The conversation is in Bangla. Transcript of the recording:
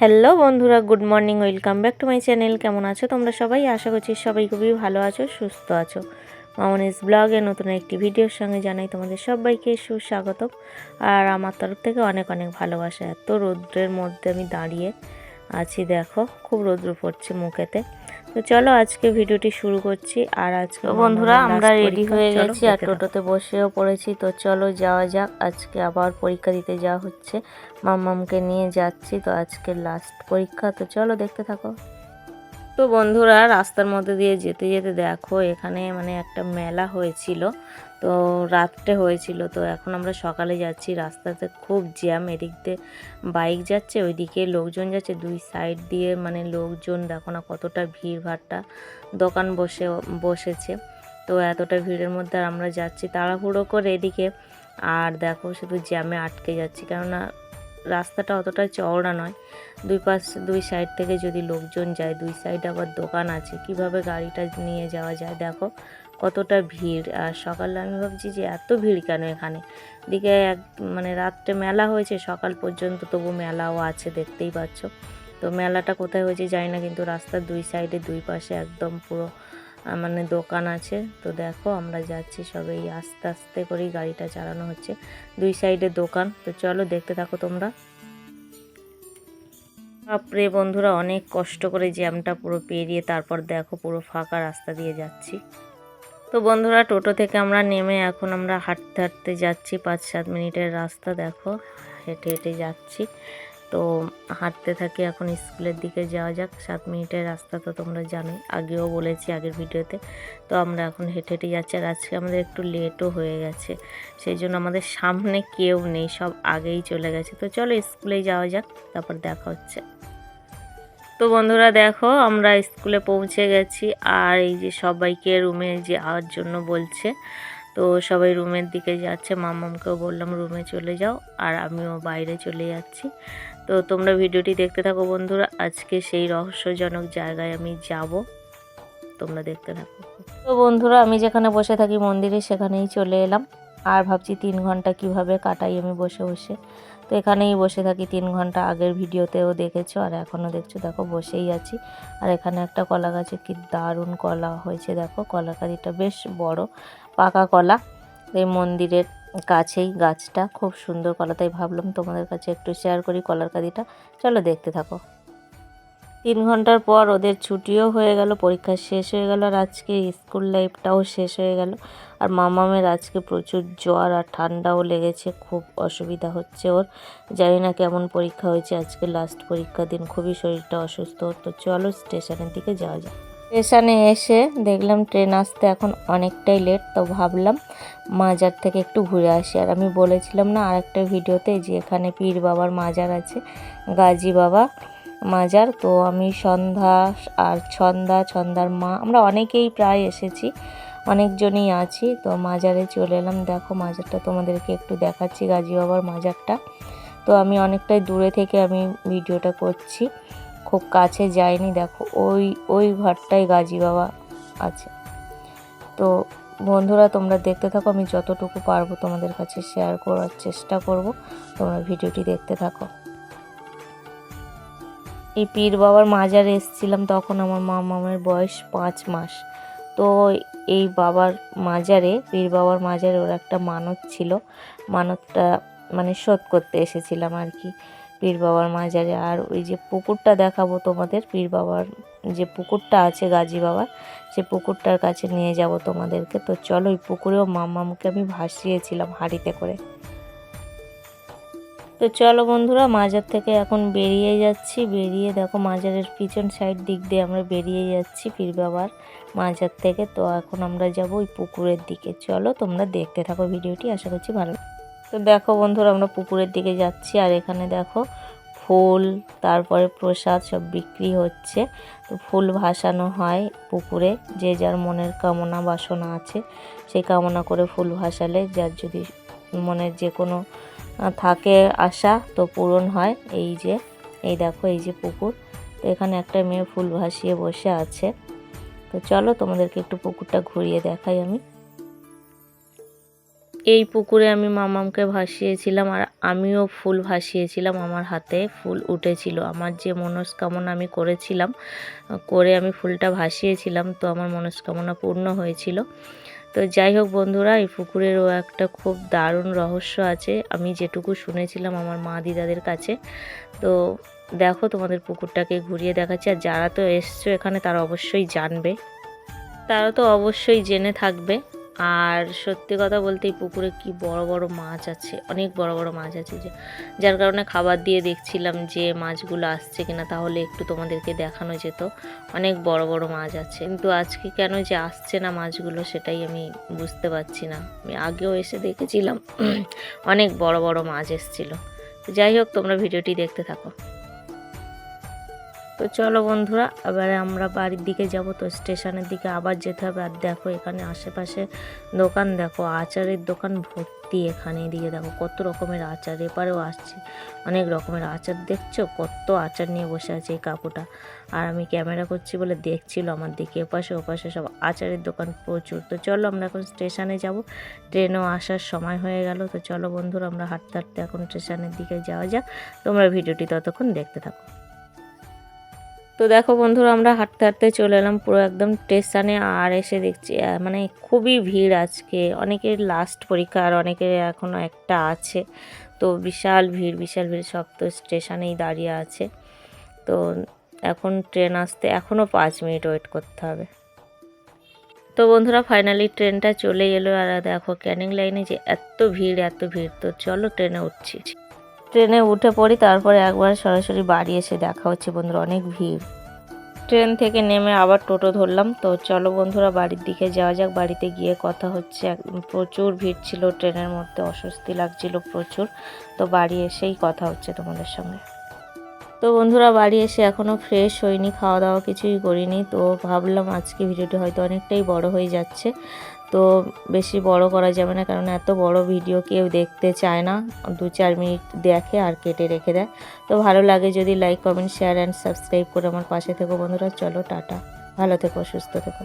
হ্যালো বন্ধুরা, good morning, welcome back to my channel. কেমন আছো তোমরা সবাই? আশা করছি সবাই খুবই ভালো আছো, সুস্থ আছো। মামনিস ব্লগে নতুন একটি ভিডিওর সঙ্গে জানাই তোমাদের সবাইকে সুস্বাগত আর আমার তরফ থেকে অনেক অনেক ভালোবাসা। এত রৌদ্রের মধ্যে আমি দাঁড়িয়ে আছি, দেখো, খুব রৌদ্র পড়ছে মুখেতে। তো চলো আজকে ভিডিওটি শুরু করছি আর আজকে বন্ধুরা আমরা রেডি হয়ে গেছি আর টোটোতে বসেও পড়েছি তো চলো যাওয়া যাক। আজকে আবার পরীক্ষা দিতে যাওয়া হচ্ছে মামামকে নিয়ে যাচ্ছি তো আজকে লাস্ট পরীক্ষা তো চলো দেখতে থাকো। তো বন্ধুরা, রাস্তার মধ্যে দিয়ে যেতে যেতে দেখো, এখানে মানে একটা মেলা হয়েছিল। তো রাত্রে হয়েছিল, তো এখন আমরা সকালে যাচ্ছি। রাস্তাতে খুব জ্যাম, এদিক দিয়ে বাইক যাচ্ছে, ওইদিকে লোকজন যাচ্ছে। দুই সাইড দিয়ে মানে লোকজন, দেখো না কতটা ভিড় দোকান বসে, বসেছে। তো এতটা ভিড়ের মধ্যে আমরা যাচ্ছি। তাড়াহুড়ো করে এদিকে, আর দেখো শুধু জ্যামে আটকে যাচ্ছি। কেননা রাস্তাটা অতটা চওড়া নয়। দুই পাশ, দুই সাইড থেকে যদি লোকজন যায়, দুই সাইড আবার দোকান আছে, কীভাবে গাড়িটা নিয়ে যাওয়া যায়? দেখো কতটা ভিড়। আর সকালে আমি ভাবছি যে এত ভিড় কেন এখানে? দিকে এক মানে রাত্রে মেলা হয়েছে, সকাল পর্যন্ত তবু মেলাও আছে, দেখতেই পাচ্ছ। তো মেলাটা কোথায় হয়েছে জানি না, কিন্তু রাস্তার দুই সাইডে দুই পাশে একদম পুরো মানে দোকান আছে। তো দেখো আমরা যাচ্ছি সবাই আস্তে আস্তে করেই গাড়িটা চালানো হচ্ছে। দুই সাইডে দোকান। তো চলো দেখতে থাকো তোমরা। বাপরে বন্ধুরা, অনেক কষ্ট করে জ্যামটা পুরো পেরিয়ে তারপর দেখো পুরো ফাঁকা রাস্তা দিয়ে যাচ্ছি। তো বন্ধুরা, টোটো থেকে আমরা নেমে এখন আমরা হাঁটতে হাঁটতে যাচ্ছি পাঁচ সাত মিনিটের রাস্তা। দেখো, হেঁটে হেঁটে যাচ্ছি। তো হাঁটতে থাকি, এখন স্কুলের দিকে যাওয়া যাক। সাত মিনিটের রাস্তা তো তোমরা জানোই, আগেও বলেছি আগের ভিডিওতে। তো আমরা এখন হেঁটে হেঁটে যাচ্ছি, আর আজকে আমাদের একটু লেটও হয়ে গেছে। সেই জন্য আমাদের সামনে কেউ নেই, সব আগেই চলে গেছে। তো চলো স্কুলে যাওয়া যাক, তারপর দেখা হচ্ছে। তো বন্ধুরা দেখো, আমরা স্কুলে পৌঁছে গেছি, আর এই যে সবাইকে রুমে যাওয়ার জন্য বলছে। তো সবাই রুমের দিকে যাচ্ছে, মামামকেও বললাম, রুমে চলে যাও। আর আমিও বাইরে চলে যাচ্ছি। তো তোমরা ভিডিওটি দেখতে থাকো বন্ধুরা। আজকে সেই রহস্যজনক জায়গায় আমি যাব। তোমরা দেখতে থাকো। তো বন্ধুরা, আমি যেখানে বসে থাকি মন্দিরে, সেখানেই চলে এলাম। আর ভাবছি তিন ঘণ্টা কীভাবে কাটাই আমি বসে বসে। তো এখানেই বসে থাকি তিন ঘণ্টা। আগের ভিডিওতেও দেখেছ, আর এখনও দেখছ। দেখো, বসেই আছি। আর এখানে একটা কলা গাছে কি দারুণ কলা হয়েছে। দেখো কলা কাঁদিটা বেশ বড়, পাকা কলা। এই মন্দিরের কাছেই গাছটা খুব সুন্দর কলা, তাই ভাবলাম তোমাদের কাছে একটু শেয়ার করি কলার কাঁদিটা। চলো দেখতে থাকো। তিন ঘণ্টার পর ওদের ছুটিও হয়ে গেল, পরীক্ষা শেষ হয়ে গেল আর আজকে স্কুল লাইফটাও শেষ হয়ে গেল। আর মামামের আজকে প্রচুর জ্বর আর ঠান্ডাও লেগেছে, খুব অসুবিধা হচ্ছে ওর। জানি না কেমন পরীক্ষা হয়েছে, আজকে লাস্ট পরীক্ষা দিন, খুবই শরীরটা অসুস্থ তো চলো স্টেশনের দিকে যাওয়া যাক। স্টেশনে এসে দেখলাম ট্রেন আসতে এখন অনেকটাই লেট তো ভাবলাম মাজার থেকে একটু ঘুরে আসি। আর আমি বলেছিলাম না আরেকটা ভিডিওতে যে এখানে পীর বাবার মাজার আছে, গাজী বাবা মাজার। তো আমি সন্ধ্যা আর ছন্দা, ছন্দার মা, আমরা অনেকেই প্রায় এসেছি, অনেকজনই আছি। তো মাজারে চলে এলাম। দেখো মাজারটা তোমাদেরকে একটু দেখাচ্ছি, গাজী বাবার মাজারটা। তো আমি অনেকটাই দূরে থেকে আমি ভিডিওটা করছি। খুব কাছে যায়নি, দেখো, ওই ওই ঘরটাই গাজী বাবা আছে। তো বন্ধুরা, তোমরা দেখতে থাকো, আমি যতটুকু পারব তোমাদের কাছে শেয়ার করার চেষ্টা করব, তোমরা ভিডিওটি দেখতে থাকো। এই পীর বাবার মাজারে এসেছিলাম তখন, আমার মা, মামের বয়স পাঁচ মাস। তো এই বাবার মাজারে, পীর বাবার মাজারে ওর একটা মানত ছিল, মানতটা মানে শোধ করতে এসেছিলাম আর কি। পীর বাবার মাজারে আর ওই যে পুকুরটা দেখাবো তোমাদের, পীর বাবার যে পুকুরটা আছে গাজী বাবার সে পুকুরটার কাছে নিয়ে যাব তোমাদেরকে। তো চলো ওই পুকুরেও মামামকে আমি ভাসিয়েছিলাম হাঁড়িতে করে। তো চলো বন্ধুরা, মাজার থেকে এখন বেরিয়ে যাচ্ছি। বেরিয়ে দেখো মাজারের পিছন সাইড দিক দিয়ে আমরা বেরিয়ে যাচ্ছি পীর বাবার মাজার থেকে। তো এখন আমরা যাব ওই পুকুরের দিকে। চলো তোমরা দেখতে থাকো ভিডিওটি, আশা করছি ভালো তো দেখো বন্ধুরা, আমরা পুকুরের দিকে যাচ্ছি আর এখানে দেখো ফুল, তারপরে প্রসাদ সব বিক্রি হচ্ছে। তো ফুল ভাসানো হয় পুকুরে, যে যার মনের কামনা বাসনা আছে সেই কামনা করে ফুল ভাসালে, যার যদি মনের যে কোনো থাকে আশা তো পূরণ হয়। এই যে, এই দেখো, এই যে পুকুর। তো এখানে একটা মেয়ে ফুল ভাসিয়ে বসে আছে। তো চলো তোমাদেরকে একটু পুকুরটা ঘুরিয়ে দেখাই আমি। এই পুকুরে আমি মামামকে ভাসিয়েছিলাম আর আমিও ফুল ভাসিয়েছিলাম। আমার হাতে ফুল উঠেছিল। আমার যে মনস্কামনা আমি করেছিলাম, করে আমি ফুলটা ভাসিয়েছিলাম, তো আমার মনস্কামনা পূর্ণ হয়েছিল। তো যাই হোক বন্ধুরা, এই পুকুরেরও একটা খুব দারুণ রহস্য আছে। আমি যেটুকু শুনেছিলাম আমার মা দিদাদের কাছে। তো দেখো তোমাদের পুকুরটাকে ঘুরিয়ে দেখাচ্ছি। আর যারা তো এসছো এখানে তারা অবশ্যই জানবে। তারা তো অবশ্যই জেনে থাকবে। আর সত্যি কথা বলতে এই পুকুরে কি বড় বড় মাছ আছে, অনেক বড় বড় মাছ আছে যে, যার কারণে খাবার দিয়ে দেখছিলাম যে মাছগুলো আসছে কিনা, তাহলে একটু তোমাদেরকে দেখানো যেত। অনেক বড় বড় মাছ আছে, কিন্তু আজকে কেন যে আসছে না মাছগুলো সেটাই আমি বুঝতে পারছি না। আমি আগেও এসে দেখেছিলাম, অনেক বড় বড় মাছ এসেছিল। যাই হোক, তোমরা ভিডিওটি দেখতে থাকো। তো চলো বন্ধুরা, এবারে আমরা বাড়ির দিকে যাব, তো স্টেশনের দিকে আবার যেতে হবে। আর দেখো, এখানে আশেপাশে দোকান, দেখো, আচারের দোকান ভর্তি এখানে। দিয়ে দেখো, কত রকমের আচার, এপারেও আসছে, অনেক রকমের আচার। দেখছ, কত আচার নিয়ে বসে আছে এই কাকুটা। আর আমি ক্যামেরা করছি বলে দেখছিল আমার দিকে, এপাশে ওপাশে সব আচারের দোকান প্রচুর। তো চলো, আমরা এখন স্টেশনে যাব। ট্রেনও আসার সময় হয়ে গেল। তো চলো বন্ধুরা, আমরা হাঁটতে হাঁটতে এখন স্টেশনের দিকে যাওয়া যাক। তোমরা ভিডিওটি ততক্ষণ দেখতে থাকো। তো দেখো বন্ধুরা, আমরা হাঁটতে হাঁটতে চলে এলাম পুরো একদম স্টেশনে আর এসে দেখছি মানে খুবই ভিড় আজকে। অনেকের লাস্ট পরীক্ষা আর অনেকের এখনও একটা আছে। তো বিশাল ভিড় বিশাল ভিড়, সব তো স্টেশনেই দাঁড়িয়ে আছে। তো এখন ট্রেন আসতে এখনও পাঁচ মিনিট ওয়েট করতে হবে। তো বন্ধুরা ফাইনালি ট্রেনটা চলে এলো আর দেখো ক্যানিং লাইনে যে এত ভিড় এত ভিড়। তো চলো ট্রেনে উঠছি। ট্রেনে উঠে পড়ি, তারপরে একবার সরাসরি বাড়ি এসে দেখা হচ্ছে বন্ধুরা, অনেক ভিড়। ট্রেন থেকে নেমে আবার টোটো ধরলাম, তো চলো বন্ধুরা বাড়ির দিকে যাওয়া যাক, বাড়িতে গিয়ে কথা হচ্ছে। প্রচুর ভিড় ছিল ট্রেনের মধ্যে, অস্বস্তি লাগছিল প্রচুর, তো বাড়ি এসেই কথা হচ্ছে তোমাদের সঙ্গে। তো বন্ধুরা বাড়ি এসে এখনও ফ্রেশ হইনি, খাওয়া দাওয়া কিছুই করিনি, তো ভাবলাম আজকে ভিডিওটি হয়তো অনেকটাই বড় হয়ে যাচ্ছে। তো বেশি বড় করা যাবে না, কারণ এত বড় ভিডিও কেউ দেখতে চায় না। দু চার মিনিট দেখে আর কেটে রেখে দেয়। তো ভালো লাগে যদি like comment share and subscribe করে আমার পাশে থেকো বন্ধুরা। চলো, টাটা। ভালো থেকো, সুস্থ থেকো।